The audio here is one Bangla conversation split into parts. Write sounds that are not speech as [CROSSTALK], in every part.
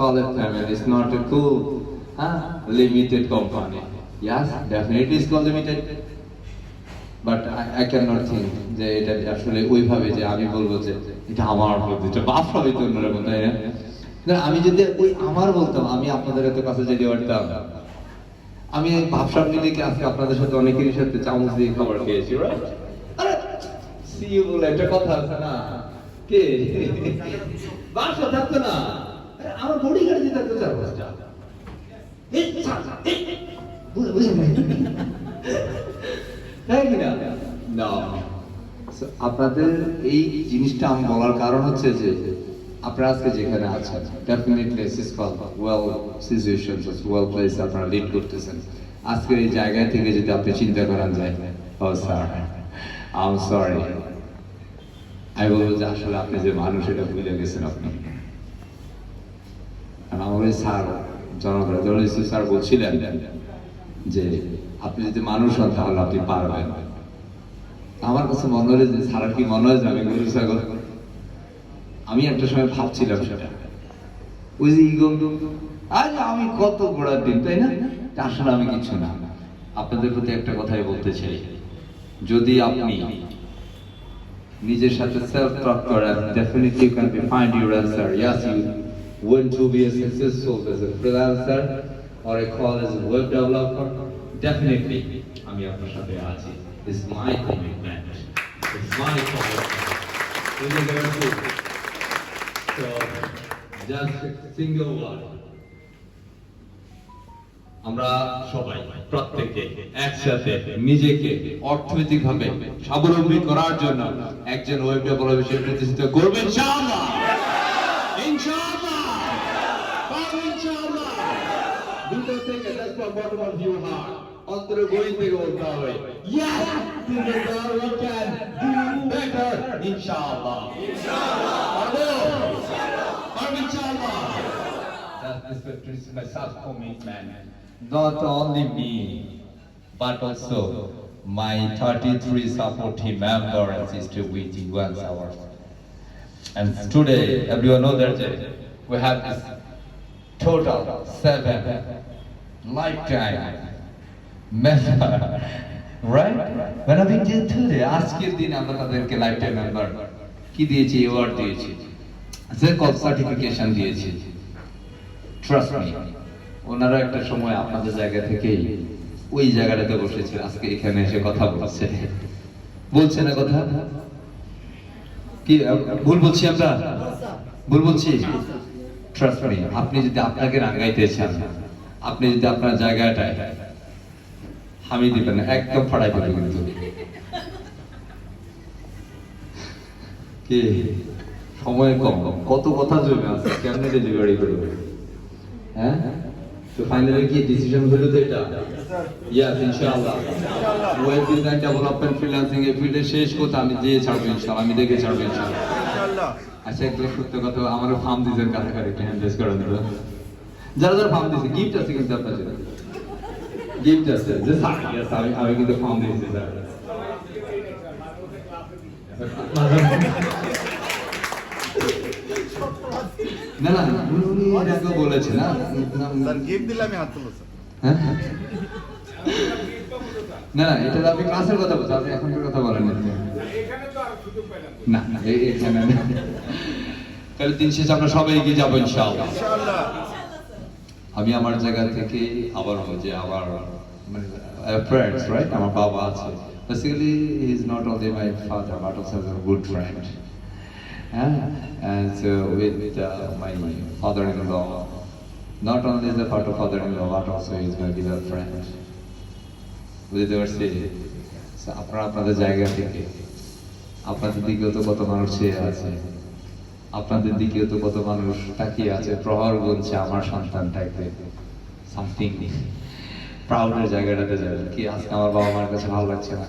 it family. It's not a cool, huh? limited company. Yes, definitely it's called limited. But I can not think যে এটা আসলে ওইভাবে যে আমি বলব যে এটা আমার এটা বাপ হবে তো অন্যরকম তাই না আমি যদি ওই আমার বলতাম আমি আপনাদের এত কাছে যেতে পারতাম আমি এই ভাবসাব মিলে আজকে আপনাদের সাথে অনেকেরই সাথে চামচ দিয়ে খাবার খেয়েছি সি ইউ বলে একটা কথা আছে না কে বাসা থাকতো না আমার বডি গাড়ি যেতে থাকতো চার না? So, আপনাদের এই জিনিসটা আমি বলার কারণ হচ্ছে যে আপনারা আজকে যেখানে আছেন ডেফিনেটলি ওয়েল ওয়েল প্লেস আপনারা লিড করতেছেন। আজকের এই জায়গা থেকে যদি আপনি চিন্তা করেন যায় ও স্যার আম সরি আমি বলব যে আসলে আপনি যে মানুষ এটা ভুলে গেছেন আপনি। ওই স্যার জনগণ স্যার বলছিলেন যে, আপনি যদি মানুষ হন তাহলে আপনি পারবেন। আমার কাছে মনে হলো যে সারা কি মনে হয় যে আমি গরু, ছাগল? আমি একটা সময় ভাবছিলাম সেটা। ওই যে ইগো আজ আমি কত গোড়ার দিন তাই না? আসলে আমি কিছু না। আপনাদের প্রতি একটা কথাই বলতে চাই। যদি আপনি নিজের সাথে সেলফ টক করেন definitely you can be find your answer yes you want to be a successful as a freelancer or a call as a web developer আমি আপনার সাথে আছি it's my commitment it's my commitment বুঝতে পেরেছি তো জাস্ট সিঙ্গল ওয়ার্ড আমরা সবাই, প্রত্যেকে একসাথে নিজেকে অর্থনৈতিকভাবে স্বাবলম্বী করার জন্য একজন ওয়েব ডেভেলপার হিসেবে প্রতিষ্ঠিত করবেন ইনশাআল্লাহ। bottom of your heart, we can do better, That's. Not only me, but also my 33 supporting members is to wait one hour. And today, everyone knows that we have this total seven lifetime member. Right? When I did today, আজকের দিন আমরা তাদেরকে লাইফটাইম মেম্বার কি দিয়েছি? অ্যাওয়ার্ড দিয়েছি। যে কল সার্টিফিকেশন দিয়েছি। ট্রাস্ট মি ওনারা একটা সময় আপনাদের জায়গা থেকেই ওই জায়গাটাতে বসেছে। আজকে এখানে এসে কথা বলছে। বলছে না কথা? কি ভুল বলছি আমরা? ভুল বলছি? ট্রাস্ট মি আপনি যদি আপনাকে রাঙ্গাইতে চান আপনি যদি আপনার জায়গাটায় হামি দিবেন একদম ফাড়াই দেবেন কিন্তু। কি? সময় কম। কত কথা জমে আছে কেমনে ডেলিভারি করবে? হ্যাঁ? তো ফাইনালি কি ডিসিশন হলো তো এটা? ইয়াস ইনশাআল্লাহ। ওয়েব ডিজাইন ডেভেলপমেন্ট ফ্রিল্যান্সিং এই ফিল্ডে শেষ কথা আমি দিয়ে ছাড়বো ইনশাআল্লাহ আমি দেখে ছাড়বো ইনশাআল্লাহ। আচ্ছা একটা সত্য কথা আমারও ফার্ম দিয়েছেন কাছাকাছি হ্যান্ডেস করেন তো যারা যারা ফার্ম দিয়েছে গিফট আছে কিন্তু আপনার জন্য। গিফট আছে। যে আমি আমি কিন্তু ফার্ম দিয়েছি স্যার না না উনি আগেও বলেছেন না স্যার গিফট দিলে আমি হাত তুলবো হ্যাঁ? না না এটা আপনি ক্লাসের কথা বলছেন আপনি এখনকার কথা বলেন না। না না এই- এখানে তাহলে দিন শেষে আমরা সবাই এগিয়ে যাব ইনশাআল্লাহ। আমি আমার জায়গা থেকে আবার যে আমার মানে ফ্রেন্ডস রাইট আমার বাবা আছে basically he is not only my father but also a good friend হ্যাঁ and so with uh, my father-in-law not only is a part of father-in-law but also he is my beloved friend. বুঝতে পারছি So, আপনারা আপনাদের জায়গা থেকে আপনাদের দিকেও তো কত মানুষ চেয়ে আছে। আপনাদের দিকেও তো কত মানুষ তাকিয়ে আছে, প্রহর বলছে আমার সন্তানটাকে। সামথিং প্রাউডের জায়গাটাতে যাবে কি, আজকে আমার বাবা মার কাছে ভালো লাগছে না?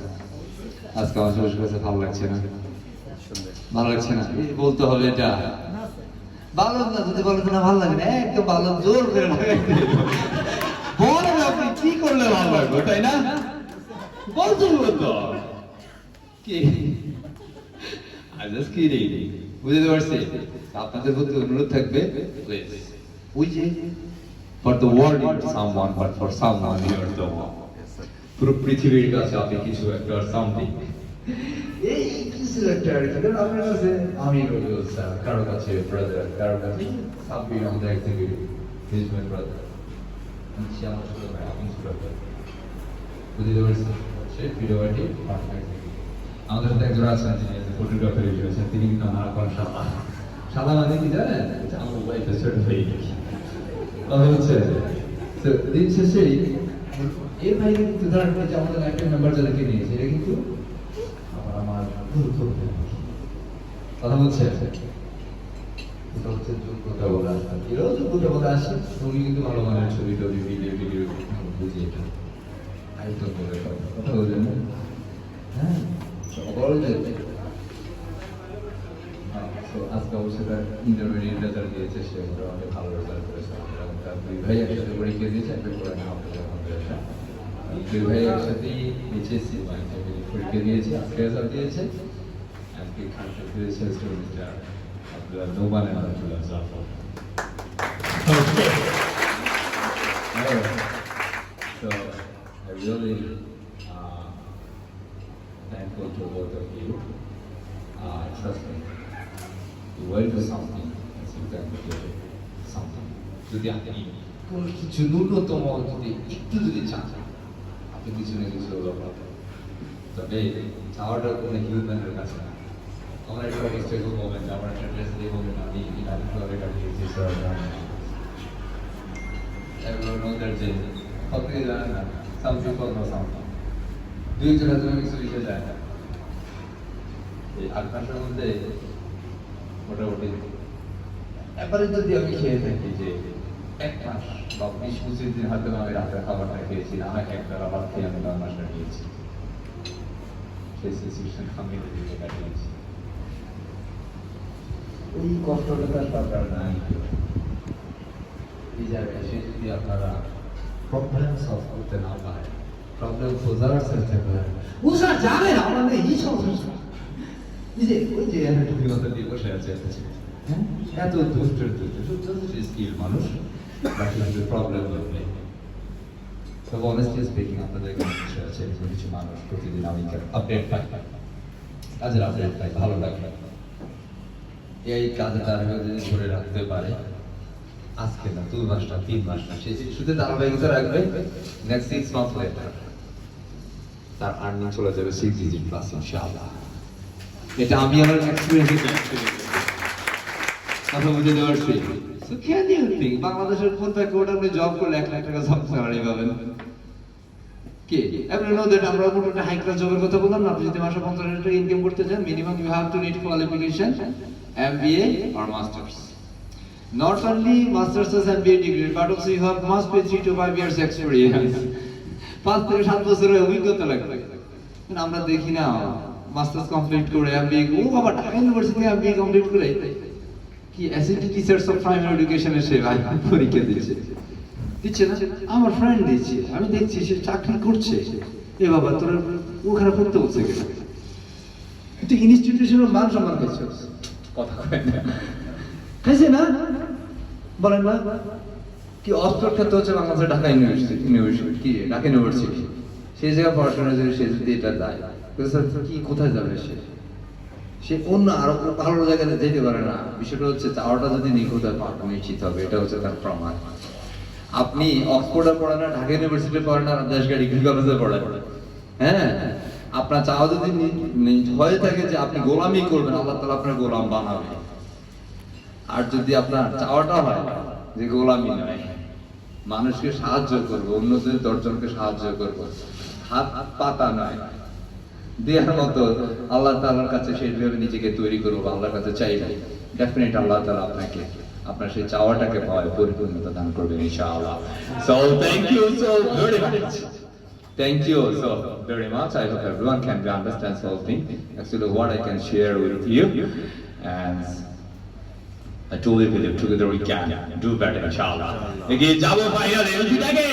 আজকে আমার শ্বশুর কাছে ভালো লাগছে না? ভালো লাগছে না? বলতে হবে এটা। ভালো না, যদি বলে না ভালো লাগে না, একদম ভালো জোর করে বলেন আপনি কি করলে ভালো লাগবে, তাই না? বলতে হবে কি? I just kidding. বুঝতে পারছি? আপনাদের প্রতি অনুরোধ থাকবে ওই যে for the world you're someone but for someone you're the one. Yes, পুরো পৃথিবীর কাছে আপনি কিছু একটা সামথিং এই কিছু একটা আর কি আপনার কাছে আমি রইল স্যার কারও কাছে ব্রাদার কারও কাছে সাব্বির আমাদের এক্সিকিউটিভ হিজ মাই ব্রাদার সে আমার ছোট ভাই আপনি ছোট ভাই। বুঝতে পারছেন? সে ভিডিওটি আমাদের সাথে একজন আছেন ফটোগ্রাফার রয়েছেন তিনি কিন্তু আমার এখন সাদা সাদা মানে কি জানেন? আমার ওয়াইফের ভাই হচ্ছে দিন শেষে এর বাইরে কিন্তু ধরেন যে আমাদের একটা মেম্বার যাদেরকে নিয়েছে এটা কিন্তু আমার আমার কথা এটা হচ্ছে যোগ্যতা বলে আসে। তুমি কিন্তু ভালো মানের ছবি টবি ভিডিও ভিডিও বুঝি এটা বলে সব কথা বলছেন হ্যাঁ? সকল তো আজকে অবশ্যই তার ইন্টারমিডিয়েট রেজাল্ট দিয়েছে সে মোটামুটি ভালো রেজাল্ট করেছে এবং তার দুই ভাই একসাথে পরীক্ষা দিয়েছে একটা করে না আলহামদুলিল্লাহ দুই ভাই একসাথেই এইচএসসি মানে পরীক্ষা দিয়েছে আজকে রেজাল্ট দিয়েছে আজকে খানটা দিয়েছে mister Abdullah Noman and Abdullah Jafar So I really uh, thankful to both of you. Uh, trust me, you will do something as you can do something. যদি আপনি কোনো কিছু ন্যূনতম যদি একটু যদি চান আপনি কিছু না কিছু আপনার তবে চাওয়াটা কোনো হিউম্যানের কাছে না আমার একটা অবস্থা খুব মোমেন্ট আমার একটা ড্রেস দিয়ে মোমেন্ট আমি ইটালি ক্লাবে কাটিয়েছি স্যার everyone know that যে আপনি জানেন না some people know something দুই একজনের জন্য কিছু বিষয় যায় না এই আট মাসের মধ্যে মোটামুটি এবারে যদি আমি খেয়ে থাকি যে এক মাস বা বিশ পঁচিশ দিন হয়তো আমি রাতের খাবারটা খেয়েছি না হয় একটা আবার খেয়ে আমি নয় মাসটা খেয়েছি সেই সিচুয়েশন আমি নিজেকে কাটিয়েছি। ওই কষ্টটা তার দরকার নাই। এই জায়গায় এসে যদি আপনারা প্রবলেম সলভ করতে না পারেন প্রবলেম চেষ্টা করেন। বুঝা যাবে আমাদের এই সমস্যা। এই যে, ওই যে একটা টুপি মাথা দিয়ে বসে আছে হ্যাঁ? এত দুষ্ট যথেষ্ট স্কিল মানুষ। বাকি কিছু প্রবলেম নেই। তবে অনেস্টলি স্পিকিং আপনাদের বসে আছে? কিছু মানুষ প্রতিদিন আমি আপডেট পাই কাজের আপডেট পাই ভালো লাগে এই কাজে তারা যদি ধরে রাখতে পারে, আজকে না দুই মাস না, তিন মাস না, সে শুধু ধারাবাহিকতা রাখবে নেক্সট সিক্স মান্থ লেটার তার আর্নিং চলে যাবে সিক্স ডিজিট প্লাস ইনশাআল্লাহ। এটা আমি আমার এক্সপিরিয়েন্স কথা বুঝে দেওয়ার সেই সো ক্যান আপনি জব করলে এক লাখ টাকা স্যালারি পাবেন? টু. [LAUGHS] পাঁচ থেকে সাত বছরের অভিজ্ঞতা আমরা দেখি না। মাস্টার্স কমপ্লিট করে এমবিএ ও বাবা ঢাকা ইউনিভার্সিটি এমবিএ কমপ্লিট করে কি অ্যাসিস্ট্যান্ট টিচার্স অফ প্রাইমারি এডুকেশনের সে ভাই পরীক্ষা দিচ্ছে। দিচ্ছে না? আমার ফ্রেন্ড দিচ্ছে। আমি দেখছি সে চাকরি করছে। এ বাবা তোরা ওখানে করতে বলছে কেন একটু ইনস্টিটিউশনের মান সম্মান করছে কথা খাইছে না। বলেন না। কি অস্ত্র ক্ষেত্র হচ্ছে বাংলাদেশের ঢাকা ইউনিভার্সিটি ইউনিভার্সিটি কি? ঢাকা ইউনিভার্সিটি। সেই জায়গায় পড়াশোনা যদি সে যদি এটা দেয় কি, কোথায় যাবে সে? সে অন্য আরও ভালো জায়গায় যেতে পারে না। বিষয়টা হচ্ছে চাওয়াটা যদি নিখুঁত হয় নিশ্চিত হবে। এটা হচ্ছে তার প্রমাণ। আপনি অক্সফোর্ডে পড়েন না, ঢাকা ইউনিভার্সিটি পড়েন না দেশগা ডিগ্রি কলেজে পড়েন। হ্যাঁ? আপনার চাওয়া যদি হয়ে থাকে যে আপনি গোলামি করবেন, আল্লাহ তালা আপনার গোলাম বানাবে। আর যদি আপনার চাওয়াটা হয় যে গোলামি নয়, মানুষকে সাহায্য করব, অন্যদের দশজনকে সাহায্য করব। হাত পাতা নয় দেওয়ার মতো আল্লাহ তাআলার কাছে সেইভাবে নিজেকে তৈরি করব আল্লাহর কাছে চাইব ডেফিনেট আল্লাহ তাআলা আপনাকে আপনার সেই চাওয়াটাকে পাওয়ায় পরিপূর্ণতা দান করবেন ইনশাআল্লাহ so thank you so very much Thank you so very much. I hope everyone can understand something. Actually, what I can share with you, and I truly believe together we can do better, inshallah. এগিয়ে যাব ফাইনাল এলজিটাকে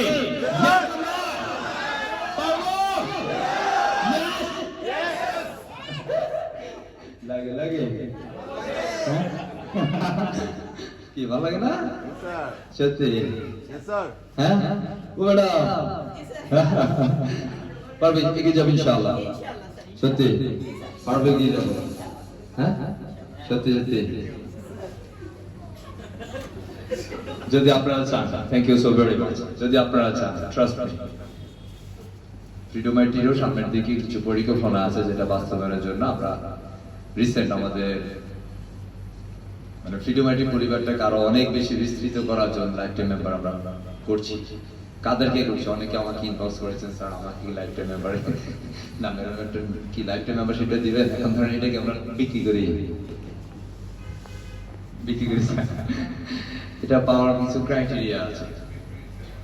লাগে লাগে কি ভালো লাগে না? সত্যি? হ্যাঁ? ও ম্যাডাম পারবে এগিয়ে যাবে ইনশাআল্লাহ। সত্যি? পারবে এগিয়ে যাবে। হ্যাঁ? সত্যি সত্যি। যদি আপনারা চান thank you so very much যদি আপনারা চান ট্রাস্ট মি সামনের দিকে কিছু পরিকল্পনা আছে যেটা বাস্তবায়নের জন্য আমরা রিসেন্ট আমাদের মানে ফ্রিডম পরিবারটাকে আরও অনেক বেশি বিস্তৃত করার জন্য লাইফ মেম্বার আমরা করছি। কাদেরকে করছি? অনেকে আমাকে ইনবক্স করেছেন, স্যার, আমাকে কি লাইফ টাইম মেম্বার না কি লাইফ টাইম মেম্বারশিপটা দিবেন? এখন ধরেন এটাকে আমরা বিক্রি করি। বিক্রি করি এটা পাওয়ার কিছু ক্রাইটেরিয়া আছে।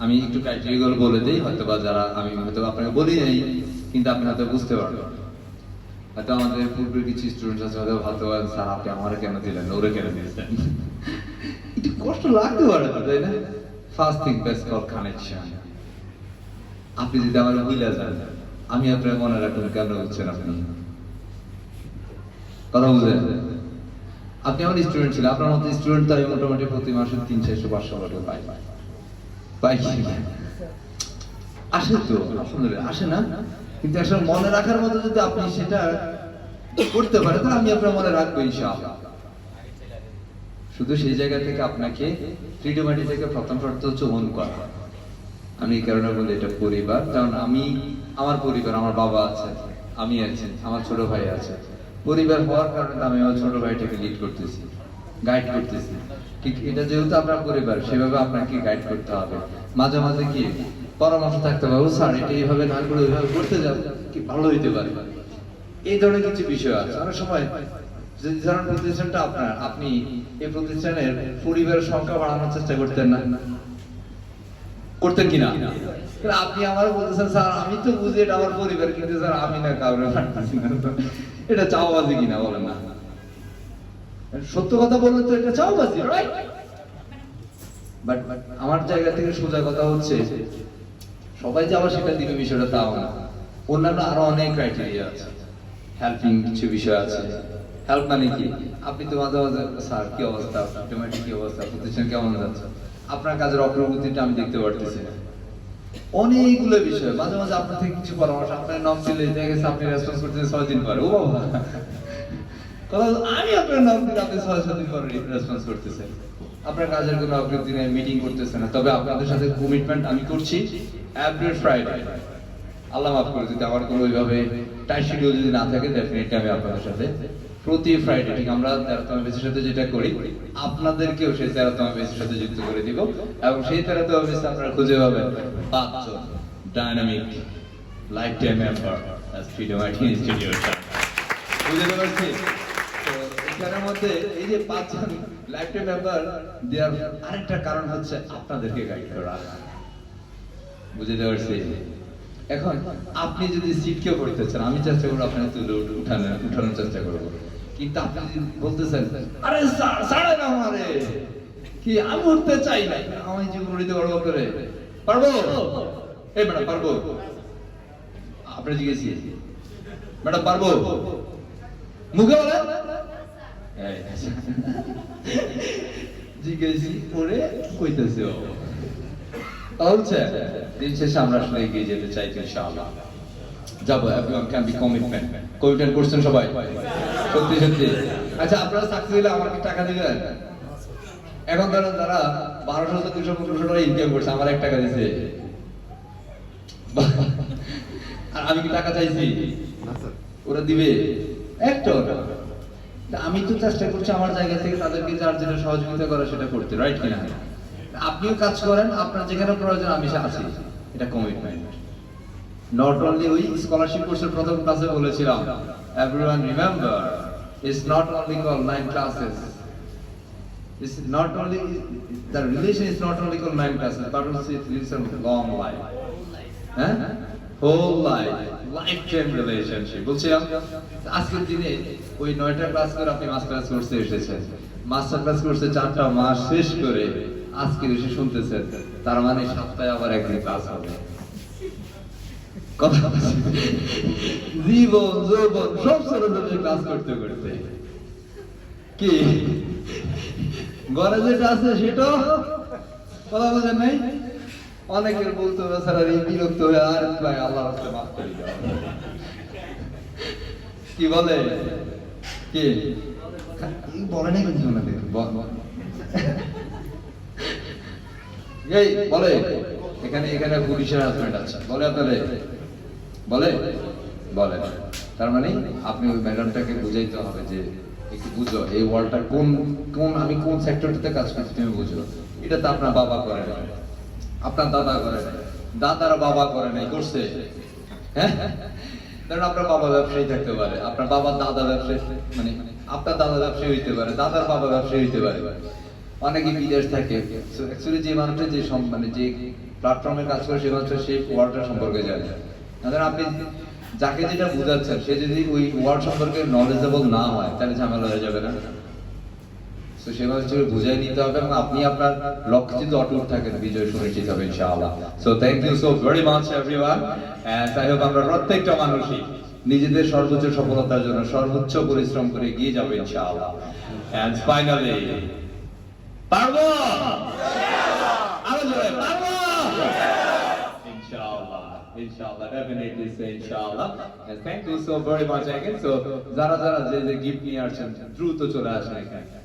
আমি একটু ক্রাইটেরিয়া গুলো বলে দিই হয়তো বা যারা আমি হয়তো আপনাকে বলি নাই, কিন্তু আপনি হয়তো বুঝতে পারবেন। হয়তো আমাদের পূর্বের কিছু স্টুডেন্ট আছে হয়তো ভাবতে পারেন স্যার আপনি আমারে কেন দিলেন? ওরে কেন দিয়েছেন? একটু কষ্ট লাগতে পারে তো, তাই না? First thing best call connection আপনি যদি আমার যান আমি আপনার মনে রাখবেন কেন বুঝছেন আপনি? কথা বুঝলেন? আপনি আমার স্টুডেন্ট ছিলেন আপনার মতো স্টুডেন্ট তো আমি মোটামুটি প্রতি মাসে তিন চারশো পাঁচশো করে পাই। পাই আসে তো আসে না? কিন্তু আসলে মনে রাখার মতো যদি আপনি সেটা করতে পারেন, তাহলে আমি আপনার মনে রাখব ইনশাআল্লাহ। শুধু সেই জায়গা থেকে আপনাকে ফ্রিডমাটি থেকে প্রথম শর্ত হচ্ছে মন করা। আমি এই কারণে বলি এটা পরিবার, কারণ আমি, আমার পরিবার, আমার বাবা আছে, আমি আছি, আমার ছোট ভাই আছে। পরিবার হওয়ার কারণে আমি আমার ছোট ভাইটাকে লিড করতেছি গাইড করতেছি। ঠিক এটা যেহেতু আপনার পরিবার, সেভাবে আপনাকে গাইড করতে হবে। মাঝে মাঝে কি পরামর্শ থাকতে হবে, স্যার, এটা এইভাবে না করে ওইভাবে করতে যাও কি ভালো হইতে পারে। এই ধরনের কিছু বিষয় আছে। অনেক সময় প্রতিষ্ঠানটা আপনার, আপনি এই প্রতিষ্ঠানের সংখ্যা বাড়ানোর চেষ্টা করতেন না। করতেন কিনা? আপনি আমার বলতেছেন, স্যার, আমি তো বুঝি এটা আমার পরিবার, কিন্তু স্যার, আমি না। এটা চাওবাজি কিনা বলেন না। সত্য কথা বললে তো এটা চাওবাজি রাইট বাট আমার জায়গা থেকে সোজা কথা হচ্ছে সবাই যে আবার সেটা দিবে বিষয়টা তাও না। অন্যান্য আরও অনেক ক্রাইটেরিয়া আছে। হেল্পিং কিছু বিষয় আছে। হেল্প মানে কি? আপনি তো মাঝে মাঝে, স্যার, কি অবস্থা? তোমার কি অবস্থা? প্রতিষ্ঠান কেমন যাচ্ছে? আপনার কাজের অগ্রগতিটা আমি দেখতে পারতেছি না। অনেকগুলো বিষয়। মাঝে মাঝে আপনার থেকে কিছু পরামর্শ, আপনার নাম দিলে দেখা গেছে আপনি রেসপন্স করতেছেন ছয় দিন পরে। ও বাবা! কথা আমি আপনার নাম দিলে আপনি ছয়, সাত দিন পরে রেসপন্স করতেছেন। আপনার কাজের কোনো অগ্রগতি নেই মিটিং করতেছেন না। তবে আপনাদের সাথে কমিটমেন্ট আমি করছি। এভরি ফ্রাইডে আল্লাহ মাফ করে, যদি আমার কোনো ওইভাবে টাইট শিডিউল যদি না থাকে ডেফিনেটলি আমি আপনাদের সাথে প্রতি ফ্রাইডে ঠিক আমরা তেরোতম বেসের সাথে যেটা করি, আপনাদেরকেও সেই তেরোতম বেসের সাথে যুক্ত করে দিব, এবং সেই তেরোতম বেস আপনারা খুঁজে পাবেন পাঁচজন dynamic lifetime member freedom IT institute বুঝতে পারছি এখানের মধ্যে এই যে পাঁচজন লাইফ টাইম মেম্বার দেওয়ার আরেকটা কারণ হচ্ছে আপনাদেরকে গাইড করা। বুঝতে পারছি এখন আপনি যদি সিটকে করতে চান, আমি চেষ্টা করব আপনাকে তুলে উঠ- উঠানো, উঠানোর চেষ্টা করব। কিন্তু আপনি যদি বলতেছেন, আরে সা- ছাড়ে না আমারে। কি আমি উঠতে চাই না? আমি জীবন উড়িতে পারব করে। পারব? এই ম্যাডাম, পারব। আপনি জিজ্ঞেসি ম্যাডাম, পারব? মুখে বলে জিজ্ঞেসি করে কইতেছে ও। দিন শেষে আমরা আসলে এগিয়ে যেতে চাই ইনশাআল্লাহ। যাব everyone can be commitment commitment করছেন সবাই? সত্যি সত্যি। আচ্ছা আপনারা চাকরি দিলে আমাকে টাকা দিবেন? এখন ধরো যারা বারোশো পনেরোশো টাকা ইনকাম করছে আমার এক টাকা আর আমি কি টাকা চাইছি? ওরা দিবে? একটাও না আমি তো চেষ্টা করছি আমার জায়গা থেকে তাদেরকে যার যেটা সহযোগিতা করে সেটা করতে রাইট কিনা? আপনিও কাজ করেন আপনার যেখানে প্রয়োজন আমি সে আছি। এটা কমিটমেন্ট নট অনলি ওই স্কলারশিপ কোর্সের প্রথম ক্লাসে বলেছিলাম everyone remember it's not only call nine classes It's not only the relation is not only called nine classes, but also it lives a long life. হ্যাঁ whole life life time relationship বলছিলাম আজকের দিনে ওই নয়টা ক্লাস করে আপনি মাস্টার ক্লাস কোর্সে এসেছেন। মাস্টার ক্লাস কোর্সে চারটা মাস শেষ করে আজকে এসে শুনতেছেন। তার মানে সপ্তাহে আবার একদিন কাজ হবে। কথা। জীবন যৌবন সব ছোট ক্লাস করতে করতে। কি? ঘরে যেটা আছে সেটা? কথা বোঝেন নাই? অনেকের বলতে স্যার এই বিরক্ত হয়ে আর ভাই আল্লাহ রাস্তায় মাফ করে কি বলে? কি? বলে নাই কিন্তু এই, বলে, এখানে এখানে পুলিশের হাজবেন্ড আছে। বলে আপনাদের? বলে? বলে তার মানে আপনি ওই ম্যাডামটাকে বুঝাইতে হবে যে, একটু বুঝো, এই ওয়ার্ল্ডটা কোন কোন, আমি কোন সেক্টরটাতে কাজ করছি তুমি বুঝো। এটা তো আপনার বাবা করে না আপনার দাদা করে নাই। দাদার বাবা করে নাই, করছে। হ্যাঁ? কারণ আপনার বাবা ব্যবসায়ী থাকতে পারে। আপনার বাবা দাদা ব্যবসায়ী মানে আপনার দাদা ব্যবসায়ী হইতে পারে, দাদার বাবা ব্যবসায়ী হইতে পারে। অনেকে বিদেশ থাকে। যে মানুষটা যে মানে যে প্ল্যাটফর্মে কাজ করে, সে মানুষ সেই ওয়ার্ডটা সম্পর্কে জানে। আপনি যাকে যেটা বুঝাচ্ছেন, সে যদি ওই ওয়ার্ড সম্পর্কে নলেজেবল না হয়, তাহলে ঝামেলা হয়ে যাবে না। তো সেভাবে হিসেবে বুঝাই নিতে হবে এবং আপনি আপনার লক্ষ্যে যদি অটুট থাকেন, বিজয় সুনিশ্চিত হবে, ইনশাআল্লাহ। So thank you so very much everyone and I hope আমরা প্রত্যেকটা মানুষই নিজেদের সর্বোচ্চ সফলতার জন্য সর্বোচ্চ পরিশ্রম করে এগিয়ে যাবে, ইনশাআল্লাহ। এন্ড ফাইনালি পারব? আরও জোরে, পারব? ইনশাআল্লাহ ডেফিনেটলি সে ইনশাআল্লাহ। Thank you so very much again. So, যারা যারা যে যে গিফট নিয়ে আসছেন, দ্রুত চলে আসেন এখানে।